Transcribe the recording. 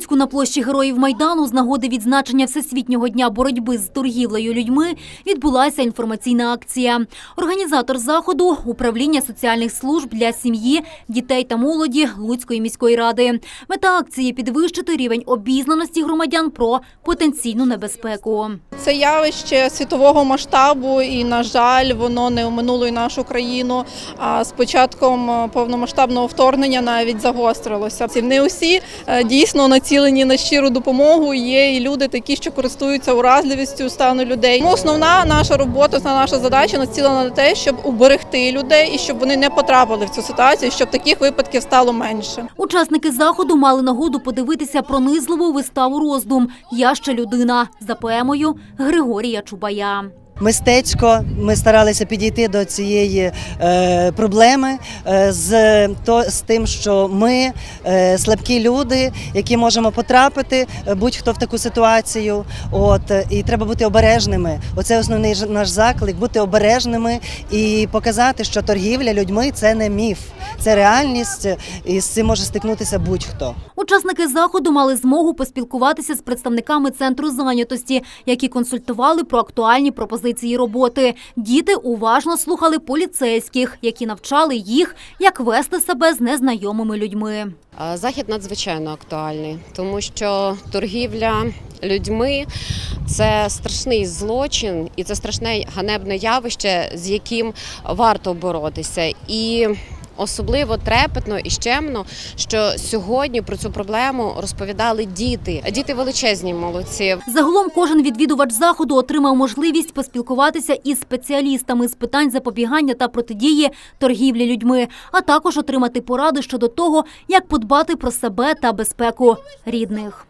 Луцьку на площі Героїв Майдану з нагоди відзначення Всесвітнього дня боротьби з торгівлею людьми відбулася інформаційна акція. Організатор заходу управління соціальних служб для сім'ї, дітей та молоді Луцької міської ради. Мета акції підвищити рівень обізнаності громадян про потенційну небезпеку. Це явище світового масштабу, і на жаль, воно не оминуло і нашу країну. А з початком е, повномасштабного вторгнення навіть загострилося. Ці Не усі е, дійсно націлені на щиру допомогу. Є і люди такі, що користуються уразливістю стану людей. Тому основна наша робота, основна наша задача націлена на те, щоб уберегти людей і щоб вони не потрапили в цю ситуацію, щоб таких випадків стало менше. Учасники заходу мали нагоду подивитися пронизливу виставу роздум Я ще людина за поемою Григорія Чубая. Мистецько ми старалися підійти до цієї е, проблеми е, з, то, з тим, що ми е, слабкі люди, які можемо потрапити будь-хто в таку ситуацію. От і треба бути обережними. Оце основний наш заклик бути обережними і показати, що торгівля людьми це не міф, це реальність, і з цим може стикнутися будь-хто. Учасники заходу мали змогу поспілкуватися з представниками центру зайнятості, які консультували про актуальні пропозиції роботи. Діти уважно слухали поліцейських, які навчали їх, як вести себе з незнайомими людьми. Захід надзвичайно актуальний, тому що торгівля людьми це страшний злочин і це страшне ганебне явище, з яким варто боротися. І особливо трепетно і щемно, що сьогодні про цю проблему розповідали діти. Діти величезні молодці. Загалом кожен відвідувач заходу отримав можливість поспілкуватися із спеціалістами з питань запобігання та протидії торгівлі людьми, а також отримати поради щодо того, як подбати про себе та безпеку рідних.